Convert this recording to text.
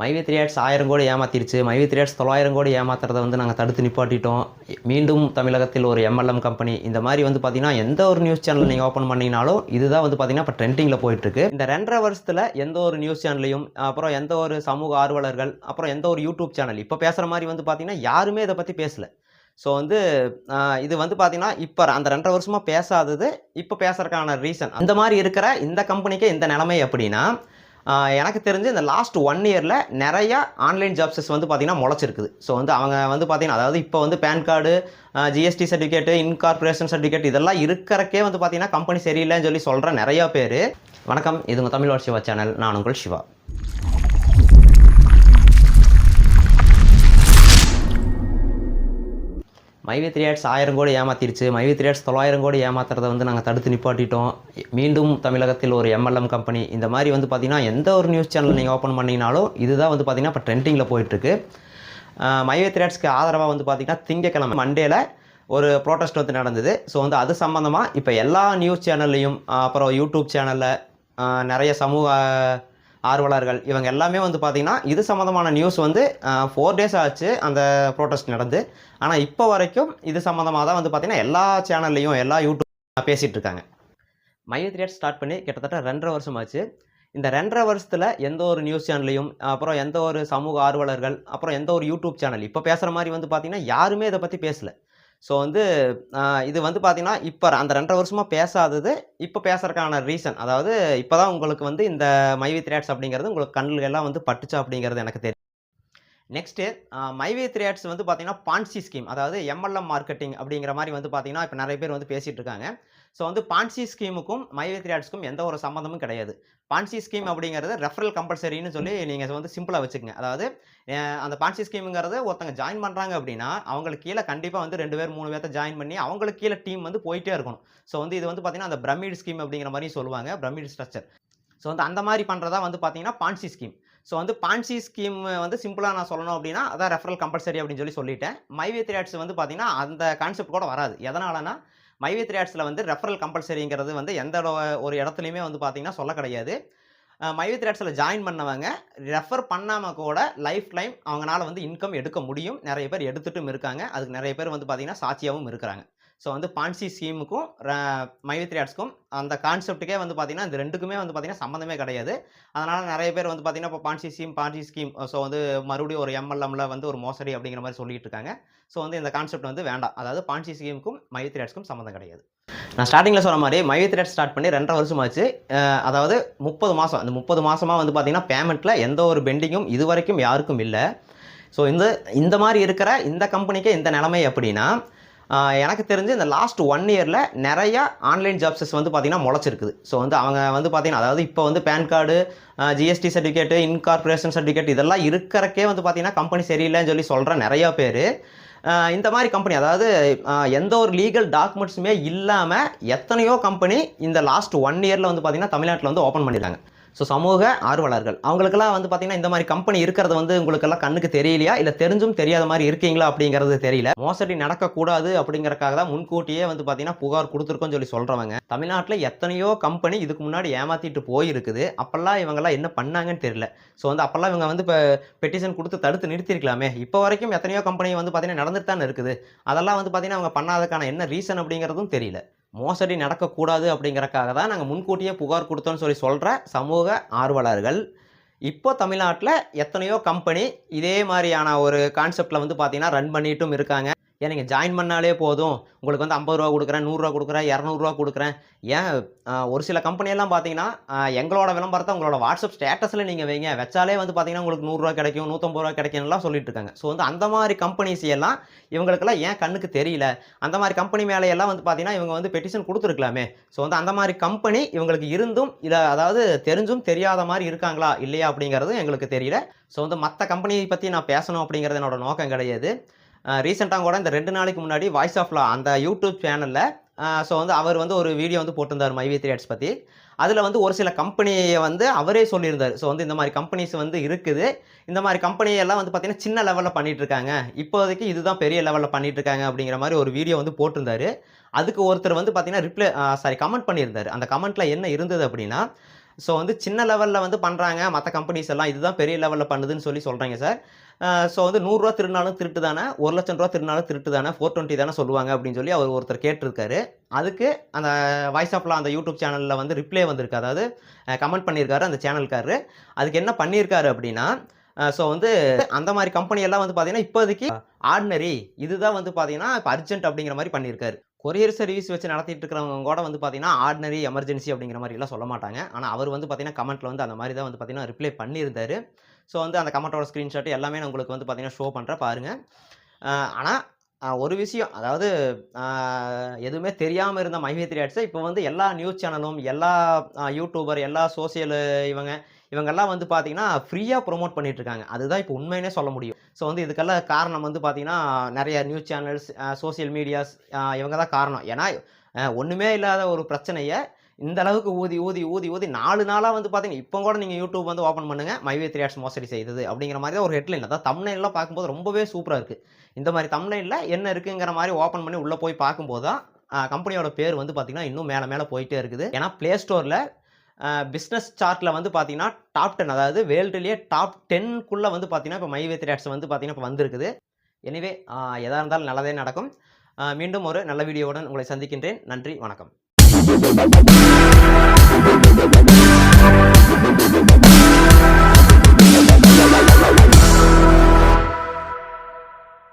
மைவி three ads ஆயிரம் கோடி ஏமாத்திருச்சு. மைவி த்ரீ ஆட்ஸ் தொள்ளாயிரம் கோடி ஏமாத்துறதை வந்து நாங்கள் தடுத்து நிப்பாட்டிட்டோம். மீண்டும் தமிழகத்தில் ஒரு எம்எல்எம் கம்பெனி இந்த மாதிரி வந்து பார்த்தீங்கன்னா எந்த ஒரு நியூஸ் சேனல் நீங்கள் ஓப்பன் பண்ணிங்கனாலும் இதுதான் வந்து பார்த்தீங்கன்னா இப்போ ட்ரெண்டிங்கில் போயிட்டுருக்கு. இந்த ரெண்டரை வருஷத்தில் எந்த ஒரு நியூஸ் சேனல்லையும் அப்புறம் எந்த ஒரு சமூக ஆர்வலர்கள் அப்புறம் எந்த ஒரு யூடியூப் சேனல் இப்போ பேசுகிற மாதிரி வந்து பார்த்தீங்கன்னா யாருமே இதை பற்றி பேசல. ஸோ வந்து இது வந்து பார்த்தீங்கன்னா இப்போ அந்த ரெண்டரை வருஷமாக பேசாதது இப்போ பேசுறதுக்கான ரீசன் அந்த மாதிரி இருக்கிற இந்த கம்பெனிக்கு இந்த நிலைமை அப்படின்னா எனக்கு தெரிஞ்சு இந்த லாஸ்ட் ஒன் இயரில் நிறைய ஆன்லைன் ஜாப்ஸஸ் வந்து பார்த்திங்கன்னா முளைச்சிருக்குது. ஸோ வந்து அவங்க வந்து பார்த்திங்கன்னா அதாவது இப்போ வந்து PAN card GST certificate incorporation certificate இதெல்லாம் இருக்கிறக்கே வந்து பார்த்தீங்கன்னா கம்பெனி சரியில்லைன்னு சொல்லி சொல்கிற நிறையா பேர். வணக்கம் இது உங்கள் தமிழ் சிவா சேனல் நான் உங்கள் சிவா. மைவி த்ரீ ஆட்ஸ் ஆயிரம் கோடி ஏமாத்திருச்சு. மைவி த்ரீ ஆட்ஸ் தொள்ளாயிரம் கோடி ஏமாத்துறதை வந்து நாங்கள் தடுத்து நிப்பாட்டிட்டோம். மீண்டும் தமிழகத்தில் ஒரு எம்எல்எம் கம்பெனி இந்த மாதிரி வந்து பார்த்திங்கன்னா எந்த ஒரு நியூஸ் சேனல் நீங்கள் ஓப்பன் பண்ணிங்கனாலும் இதுதான் வந்து பார்த்தீங்கன்னா இப்போ ட்ரெண்டிங்கில் போயிட்டுருக்கு. மைவி த்ரீ ஆட்ஸ்க்கு ஆதரவாக வந்து பார்த்திங்கன்னா திங்கக்கிழமை மண்டேல ஒரு ப்ரோட்டஸ்ட் வந்து நடந்தது. ஸோ வந்து அது சம்மந்தமாக இப்போ எல்லா நியூஸ் சேனல்லையும் அப்புறம் யூடியூப் சேனலில் நிறைய சமூக ஆர்வலர்கள் இவங்க எல்லாமே வந்து பார்த்திங்கன்னா இது சம்மந்தமான நியூஸ் வந்து ஃபோர் டேஸ் ஆச்சு அந்த ப்ரோட்டஸ்ட் நடந்து. ஆனால் இப்போ வரைக்கும் இது சம்மந்தமாக தான் வந்து பார்த்திங்கன்னா எல்லா சேனல்லையும் எல்லா யூடியூப் பேசிகிட்டு இருக்காங்க. மைய த்ரேட் ஸ்டார்ட் பண்ணி கிட்டத்தட்ட ரெண்டரை வருஷம் ஆச்சு. இந்த ரெண்டரை வருஷத்தில் எந்த ஒரு நியூஸ் சேனல்லையும் அப்புறம் எந்த ஒரு சமூக ஆர்வலர்கள் அப்புறம் எந்த ஒரு யூடியூப் சேனல் இப்போ பேசுகிற மாதிரி வந்து பார்த்திங்கன்னா யாருமே இதை பற்றி பேசல. ஸோ வந்து இது வந்து பார்த்திங்கன்னா இப்போ அந்த ரெண்டரை வருஷமாக பேசாதது இப்போ பேசுறதுக்கான ரீசன் அதாவது இப்போ தான் உங்களுக்கு வந்து இந்த மைவி த்ரேட்ஸ் அப்படிங்கிறது உங்களுக்கு கண்ணுகள் எல்லாம் வந்து பட்டுச்சு அப்படிங்கிறது எனக்கு தெரியும். நெக்ஸ்ட்டு மைவே த்ரேட்ஸ் வந்து பார்த்தீங்கன்னா பான்சி ஸ்கீம் அதாவது எம்எல்எம் மார்க்கெட்டிங் அப்படிங்கிற மாதிரி வந்து பார்த்திங்கன்னா இப்போ நிறைய பேர் வந்து பேசிகிட்டு இருக்காங்க. ஸோ வந்து பான்சி ஸ்கீமுக்கும் மைவே த்ரேட்ஸ்க்கும் எந்த ஒரு சம்மந்தமும் கிடையாது. பான்சி ஸ்கீம் அப்படிங்கிறது ரெஃபரல் கம்பல்சரின்னு சொல்லி நீங்கள் வந்து சிம்பிளாக வச்சுக்கங்க. அதாவது அந்த பான்சி ஸ்கீமுங்கிறது ஒருத்தங்க ஜாயின் பண்ணுறாங்க அப்படின்னா அவங்களுக்கு கீழே கண்டிப்பாக வந்து ரெண்டு பேர் மூணு பேர்த்த ஜாயின் பண்ணி அவங்களுக்கு கீழே டீம் வந்து போயிட்டே இருக்கணும். ஸோ வந்து இது வந்து பார்த்தீங்கன்னா அந்த பிரமிட் ஸ்கீம் அப்படிங்கிற மாதிரி சொல்லுவாங்க பிரமிட் ஸ்ட்ரக்சர் ஸோ வந்து அந்த மாதிரி பண்ணுறதா வந்து பார்த்திங்கன்னா பான்சி ஸ்கீம் ஸோ வந்து பான்சி ஸ்கீம் வந்து சிம்பிளாக நான் சொல்லணும் அப்படின்னா அதான் ரெஃபரல் கம்பல்சரி அப்படின்னு சொல்லி சொல்லிட்டேன். மைவே த்ரேட்ஸ் வந்து பார்த்தீங்கன்னா அந்த கான்செப்ட் கூட வராது. எதனாலனா மைவே த்ரேட்ஸில் வந்து ரெஃபரல் கம்பல்சரிங்கிறது வந்து எந்த ஒரு இடத்துலையுமே வந்து பார்த்தீங்கன்னா சொல்ல கிடையாது. மைவே த்ரேட்ஸில் ஜாயின் பண்ணவங்க ரெஃபர் பண்ணாமல் கூட லைஃப் டைம் அவங்களால வந்து இன்கம் எடுக்க முடியும். நிறைய பேர் எடுத்துட்டும் இருக்காங்க. அதுக்கு நிறைய பேர் வந்து பார்த்திங்கன்னா சாட்சியாகவும் இருக்கிறாங்க. ஸோ வந்து பான்சி ஸ்கீமுக்கும் மைவே ஆர்ட்ஸ்க்கும் அந்த கான்செப்ட்டுக்கே வந்து பார்த்தீங்கன்னா இந்த ரெண்டுக்குமே வந்து பார்த்தீங்கன்னா சம்மந்தமே கிடையாது. அதனால் நிறைய பேர் வந்து பார்த்தீங்கன்னா இப்போ Ponzi scheme Ponzi scheme so வந்து மறுபடியும் ஒரு எம்எல்எம்ல வந்து ஒரு மோசடி அப்படிங்கிற மாதிரி சொல்லிட்டு இருக்காங்க. ஸோ வந்து இந்த கான்செப்ட் வந்து வேண்டாம். அதாவது பான்சி ஸ்கீமுக்கும் மைத்ரேட்ஸ்க்கும் சம்மந்தம் கிடையாது. நான் ஸ்டார்டிங்கில் சொன்ன மாதிரி மைத்ரேட் ஸ்டார்ட் பண்ணி ரெண்டரை வருஷம் ஆச்சு. அதாவது முப்பது மாதம் அந்த முப்பது மாதமாக வந்து பார்த்தீங்கன்னா பேமெண்ட்டில் எந்த ஒரு பெண்டிங்கும் இது வரைக்கும் யாருக்கும் இல்லை. ஸோ இந்த இந்த மாதிரி இருக்கிற இந்த கம்பெனிக்கு இந்த நிலைமை அப்படின்னா எனக்கு தெரிஞ்சு இந்த லாஸ்ட் ஒன் இயரில் நிறைய ஆன்லைன் ஜாப்ஸஸ் வந்து பார்த்திங்கன்னா முளைச்சிருக்குது. ஸோ வந்து அவங்க வந்து பார்த்திங்கன்னா அதாவது இப்போ வந்து PAN card GST certificate incorporation certificate இதெல்லாம் இருக்கிறக்கே வந்து பார்த்திங்கன்னா கம்பெனி சரியில்லைன்னு சொல்லி சொல்கிற நிறையா பேர். இந்த மாதிரி கம்பெனி அதாவது எந்த ஒரு லீகல் டாக்குமெண்ட்ஸுமே இல்லாமல் எத்தனையோ கம்பெனி இந்த லாஸ்ட் ஒன் இயரில் வந்து பார்த்திங்கன்னா தமிழ்நாட்டில் வந்து ஓப்பன் பண்ணிடுறாங்க ஸோ சமூக ஆர்வலர்கள். அவங்களுக்கெல்லாம் வந்து பார்த்தீங்கன்னா இந்த மாதிரி கம்பெனி இருக்கிறது வந்து உங்களுக்கெல்லாம் கண்ணுக்கு தெரியலையா? இல்லை தெரிஞ்சும் தெரியாத மாதிரி இருக்கீங்களா அப்படிங்கிறது தெரியல. மோசடி நடக்கக்கூடாது அப்படிங்கறக்காக தான் முன்கூட்டியே வந்து பார்த்தீங்கன்னா புகார் கொடுத்துருக்கோன்னு சொல்லி சொல்கிறவங்க தமிழ்நாட்டில் எத்தனையோ கம்பெனி இதுக்கு முன்னாடி ஏமாத்திட்டு போயிருக்குது. அப்போல்லாம் இவங்கெல்லாம் என்ன பண்ணாங்கன்னு தெரியல. ஸோ வந்து அப்போல்லாம் இவங்க வந்து இப்போ பெட்டிஷன் கொடுத்து தடுத்து நிறுத்திருக்கலாமே. இப்போ வரைக்கும் எத்தனையோ கம்பெனி வந்து பார்த்தீங்கன்னா நடந்துட்டு தானே இருக்குது. அதெல்லாம் வந்து பார்த்தீங்கன்னா அவங்க பண்ணாததுக்கான என்ன ரீசன் அப்படிங்கிறதும் தெரியல. மோசடி நடக்கக்கூடாது அப்படிங்கிறக்காக தான் நாங்கள் முன்கூட்டியே புகார் கொடுத்தோன்னு சொல்லி சொல்கிற சமூக ஆர்வலர்கள். இப்போ தமிழ்நாட்டில் எத்தனையோ கம்பெனி இதே மாதிரியான ஒரு கான்செப்டில் வந்து பார்த்திங்கன்னா ரன் பண்ணிட்டும் இருக்காங்க. ஏன் நீங்கள் ஜாயின் பண்ணாலே போதும். உங்களுக்கு வந்து ஐம்பது ரூபா கொடுக்குறேன் நூறுரூவா கொடுக்குறேன் இரநூறுவா கொடுக்குறேன். ஏன் ஒரு சில கம்பெனியெல்லாம் பார்த்தீங்கன்னா எங்களோட விளம்பரத்தை உங்களோட வாட்ஸ்அப் ஸ்டேட்டஸில் நீங்கள் வைங்க. வச்சாலே வந்து பார்த்தீங்கன்னா உங்களுக்கு நூறுரூவா கிடைக்கும் நூற்றம்பது ரூபா கிடைக்கும்லாம் சொல்லிட்டு இருக்காங்க. ஸோ வந்து அந்த மாதிரி கம்பெனிஸ் எல்லாம் இவங்களுக்கெல்லாம் ஏன் கண்ணுக்கு தெரியல? அந்த மாதிரி கம்பெனி மேலே எல்லாம் வந்து பார்த்தீங்கன்னா இவங்க வந்து பெட்டிஷன் கொடுத்துருக்கலாமே. ஸோ வந்து அந்த மாதிரி கம்பெனி இவங்களுக்கு இருந்தும் இதை அதாவது தெரிஞ்சும் தெரியாத மாதிரி இருக்காங்களா இல்லையா அப்படிங்கிறதும் எங்களுக்கு தெரியல. ஸோ வந்து மற்ற கம்பெனியை பற்றி நான் பேசணும் அப்படிங்கிறது என்னோட நோக்கம் கிடையாது. ரீசெண்டாக கூட இந்த ரெண்டு நாளைக்கு முன்னாடி வாய்ஸ் ஆஃப் லா அந்த யூடியூப் சேனலில் ஸோ வந்து அவர் வந்து ஒரு வீடியோ வந்து போட்டிருந்தார் மைவி த்ரேட்ஸ் பற்றி அதில் வந்து ஒரு சில கம்பெனியை வந்து அவரே சொல்லியிருந்தார். ஸோ வந்து இந்த மாதிரி கம்பெனிஸ் வந்து இருக்குது. இந்த மாதிரி கம்பெனியெல்லாம் வந்து பார்த்தீங்கன்னா சின்ன லெவலில் பண்ணிகிட்ருக்காங்க இருக்காங்க இப்போதைக்கு இதுதான் பெரிய லெவலில் பண்ணிகிட்டு இருக்காங்க அப்படிங்கிற மாதிரி ஒரு வீடியோ வந்து போட்டிருந்தாரு. அதுக்கு ஒருத்தர் வந்து பார்த்திங்கன்னா ரிப்ளை சாரி கமெண்ட் பண்ணியிருந்தார். அந்த கமெண்ட்டில் என்ன இருந்தது அப்படின்னா ஸோ வந்து சின்ன லெவலில் வந்து பண்ணுறாங்க மற்ற கம்பெனிஸ் எல்லாம் இதுதான் பெரிய லெவலில் பண்ணுதுன்னு சொல்லி சொல்கிறாங்க சார் ஸோ வந்து நூறுரூவா திருநாளும் திருட்டு தானே? ஒரு லட்சம் ரூபா திருநாளும் திருட்டு தானே? ஃபோர் டுவெண்ட்டி தானே சொல்லுவாங்க அப்படின்னு சொல்லி அவர் ஒருத்தர் கேட்டிருக்காரு. அதுக்கு அந்த வாய்ஸ் ஆஃப்லாம் அந்த யூடியூப் சேனலில் வந்து ரிப்ளை வந்திருக்கு. அதாவது கமெண்ட் பண்ணியிருக்காரு அந்த சேனல்காரரு அதுக்கு என்ன பண்ணியிருக்காரு அப்படின்னா ஸோ வந்து அந்த மாதிரி கம்பெனி எல்லாம் வந்து பார்த்தீங்கன்னா இப்போதைக்கு ஆர்டினரி இதுதான் வந்து பார்த்தீங்கன்னா இப்போ அர்ஜென்ட் அப்படிங்கிற மாதிரி பண்ணியிருக்காரு. கொரியர் சர்வீஸ் வச்சு நடத்திட்டு இருக்கிறவங்க கூட வந்து பார்த்தீங்கன்னா ஆர்டினரி எமர்ஜென்சி அப்படிங்கிற மாதிரிலாம் சொல்ல மாட்டாங்க. ஆனால் அவர் வந்து பார்த்தீங்கன்னா கமெண்ட்டில் வந்து அந்த மாதிரி தான் வந்து பார்த்தீங்கன்னா ரிப்ளை பண்ணியிருந்தார். ஸோ வந்து அந்த கமெண்ட்டோட ஸ்க்ரீன்ஷாட் எல்லாமே நான் உங்களுக்கு வந்து பார்த்தீங்கன்னா ஷோ பண்ணுறேன் பாருங்கள் ஆனால் ஒரு விஷயம் அதாவது எதுவுமே தெரியாமல் இருந்த மைவே த்ரீ இப்போ வந்து எல்லா நியூஸ் சேனலும் எல்லா யூடியூபர் எல்லா சோசியல் இவங்க இவங்கெல்லாம் வந்து பார்த்தீங்கன்னா ஃப்ரீயாக ப்ரோமோட் பண்ணிட்டு இருக்காங்க அதுதான் இப்போ உண்மையினே சொல்ல முடியும். ஸோ வந்து இதுக்கெல்லாம் காரணம் வந்து பார்த்தீங்கன்னா நிறைய நியூஸ் சேனல்ஸ் சோஷியல் மீடியாஸ் இவங்க தான் காரணம். ஏன்னா ஒன்றுமே இல்லாத ஒரு பிரச்சனையை இந்த அளவுக்கு ஊதி ஊதி ஊதி ஊதி நாலு நாளாக வந்து பார்த்தீங்கன்னா இப்போ கூட நீங்கள் யூடியூப் வந்து ஓப்பன் பண்ணுங்க மைவே த்ரீ மோசடி செய்தது அப்படிங்கிற மாதிரி தான் ஒரு ஹெட்லைன் அதான் தமிழ்நெல்லாம் பார்க்கும்போது ரொம்பவே சூப்பராக இருக்குது இந்த மாதிரி தமிழ்ல என்ன இருக்குங்கிற மாதிரி ஓப்பன் பண்ணி உள்ளே போய் பார்க்கும்போது தான் கம்பெனியோட பேர் வந்து பார்த்தீங்கன்னா இன்னும் மேலே மேலே போயிட்டே இருக்குது. ஏன்னா ப்ளே ஸ்டோரில் பிஸ்னஸ் சார்ட்டில் வந்து பார்த்தீங்கன்னா டாப் டென் அதாவது வேர்ல்டுலேயே டாப் டென்க்குள்ளே வந்து பார்த்தீங்கன்னா இப்போ மைவே த்ரீ வந்து பார்த்தீங்கன்னா இப்போ வந்திருக்குது. எனிவே எதாக இருந்தாலும் நல்லதே நடக்கும். மீண்டும் ஒரு நல்ல வீடியோவுடன் உங்களை சந்திக்கின்றேன். நன்றி வணக்கம்.